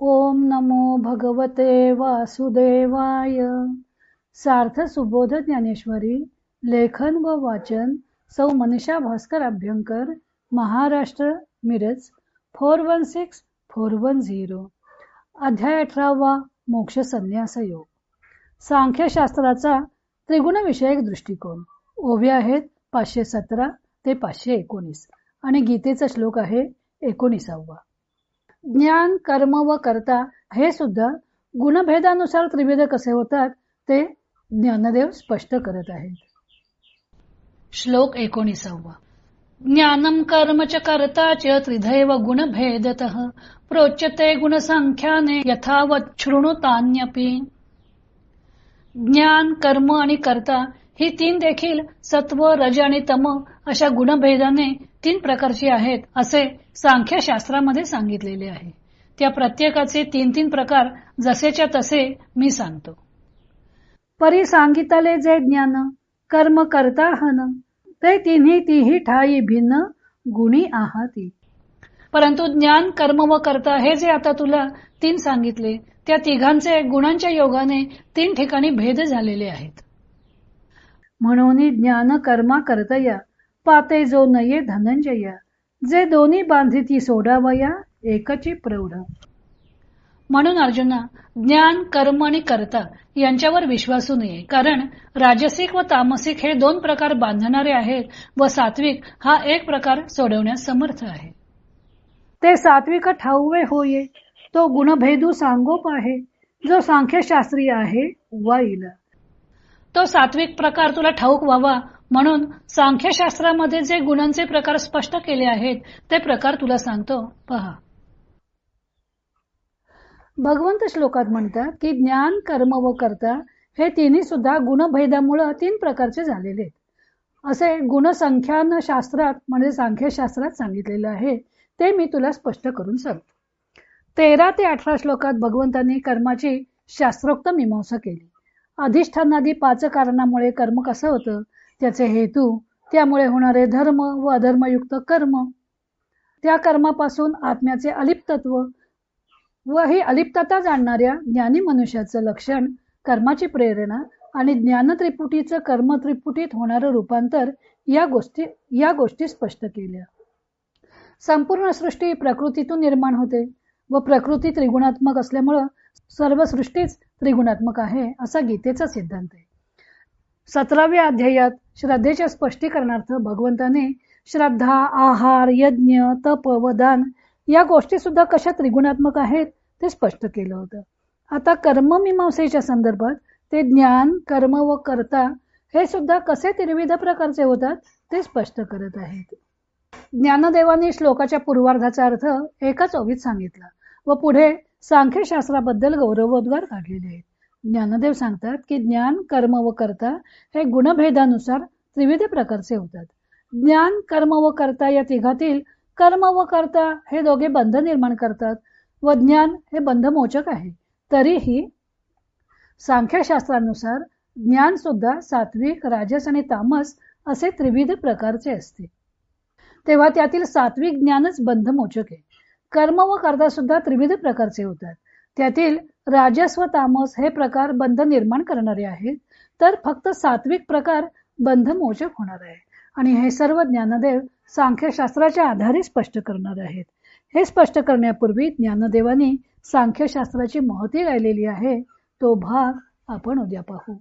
ओम नमो भगवते वासुदेवाय. सार्थ सुबोध ज्ञानेश्वरी लेखन व वाचन सौ Manisha Bhaskar Abhyankar Maharashtra Miraj four one six four one zero. अध्याय अठरावा मोक्ष संन्यास योग. सांख्यशास्त्राचा त्रिगुणविषयक दृष्टिकोन. ओवे आहेत पाचशे सतरा ते पाचशे एकोणीस आणि गीतेचा श्लोक आहे एकोणीसावा. ज्ञान कर्म व कर्ता हे सुद्धा गुणभेदानुसार त्रिविध कसे होतात ते ज्ञानदेव स्पष्ट करत आहेत. श्लोक एकोणीसावा. ज्ञानम कर्म च कर्ता च त्रिधैव गुणभेदत प्रोच्यते गुणसंख्याने यथावत शृणुतान्यपी ज्ञान कर्म आणि कर्ता ही तीन देखील सत्व रज आणि तम अशा गुणभेदाने तीन प्रकारची आहेत असे सांख्यशास्त्रामध्ये सांगितलेले आहे. त्या प्रत्येकाचे तीन तीन प्रकार जसेच्या तसे मी सांगतो. परी सांगितले जे ज्ञान कर्म करता हन ते तिन्ही तीही ठाई भिन्न गुणी आहाती. परंतु ज्ञान कर्म व कर्ता हे जे आता तुला तीन सांगितले त्या तिघांचे गुणांच्या योगाने तीन ठिकाणी भेद झालेले आहेत. म्हणून ज्ञान कर्मा करतया पाते जो नये धनंजया जे दोन्ही बांधिती सोडावया एकची प्रौढ. म्हणून अर्जुना ज्ञान कर्म आणि कर्ता यांच्यावर विश्वासू नये कारण राजसिक व तामसिक हे दोन प्रकार बांधणारे आहेत व सात्विक हा एक प्रकार सोडवण्यास समर्थ आहे. ते सात्विक ठाऊवे होये तो गुणभेदू सांगोप आहे जो सांख्यशास्त्रीय आहे वाईल तो सात्विक प्रकार तुला ठाऊक व्हावा. म्हणून सांख्यशास्त्रामध्ये जे गुणांचे प्रकार स्पष्ट केले आहेत ते प्रकार तुला सांगतो. पहा. भगवंत श्लोकात म्हणतात की ज्ञान कर्म व कर्ता हे तिन्ही सुद्धा गुणभेदामुळे तीन प्रकारचे झालेले आहेत. असे गुणसंख्यान शास्त्रात म्हणजे सांख्यशास्त्रात सांगितलेलं आहे ते मी तुला स्पष्ट करून सांगतो. तेरा ते अठरा श्लोकात भगवंतांनी कर्माची शास्त्रोक्त मीमांसा केली. अधिष्ठानादी पाच कारणामुळे कर्म कसं होतं? त्याचे हेतू त्यामुळे होणारे धर्म व अधर्मयुक्त कर्म. त्या कर्मापासून आत्म्याचे अलिप्तत्व व ही अलिप्तता जाणणाऱ्या ज्ञानी मनुष्याचं लक्षण कर्माची प्रेरणा आणि ज्ञान त्रिपुटीचं कर्म त्रिपुटीत होणारं रूपांतर या गोष्टी या गोष्टी स्पष्ट केल्या. संपूर्ण सृष्टी प्रकृतीतून निर्माण होते. व प्रकृती त्रिगुणात्मक असल्यामुळं सर्व सृष्टीच त्रिगुणात्मक आहे असा गीतेचा सिद्धांत आहे. सतराव्या अध्यायात श्रद्धेच्या स्पष्टीकरणार्थ भगवंताने श्रद्धा आहार यज्ञ तप व दान या गोष्टी सुद्धा कशा त्रिगुणात्मक आहेत ते स्पष्ट केलं होतं. आता कर्ममीमांसेच्या संदर्भात ते ज्ञान कर्म व कर्ता हे सुद्धा कसे त्रिविध प्रकारचे होतात ते स्पष्ट करत आहेत. ज्ञानदेवाने श्लोकाच्या पूर्वार्धाचा अर्थ एकाच ओवीत सांगितला व पुढे सांख्यशास्त्राबद्दल गौरवोद्गार काढलेले आहेत. ज्ञानदेव सांगतात की ज्ञान कर्म व कर्ता हे गुणभेदानुसार त्रिविध प्रकारचे होतात. ज्ञान कर्म व कर्ता या तिघातील कर्म व कर्ता हे दोघे बंध निर्माण करतात व ज्ञान हे बंधमोचक आहे. तरीही सांख्यशास्त्रानुसार ज्ञान सुद्धा सात्विक राजस आणि तामस असे त्रिविध प्रकारचे असते. तेव्हा त्यातील सात्विक ज्ञानच बंधमोचक आहे. कर्म व कर्ता सुद्धा त्रिविध प्रकारचे होतात. त्यातील राजस्व तामस हे प्रकार बंध निर्माण करणारे आहेत. तर फक्त सात्विक प्रकार बंधमोचक होणार आहे. आणि हे सर्व ज्ञानदेव सांख्यशास्त्राच्या आधारे स्पष्ट करणार आहेत. हे स्पष्ट करण्यापूर्वी ज्ञानदेवानी सांख्यशास्त्राची महती गायलेली आहे. तो भाग आपण उद्या पाहू.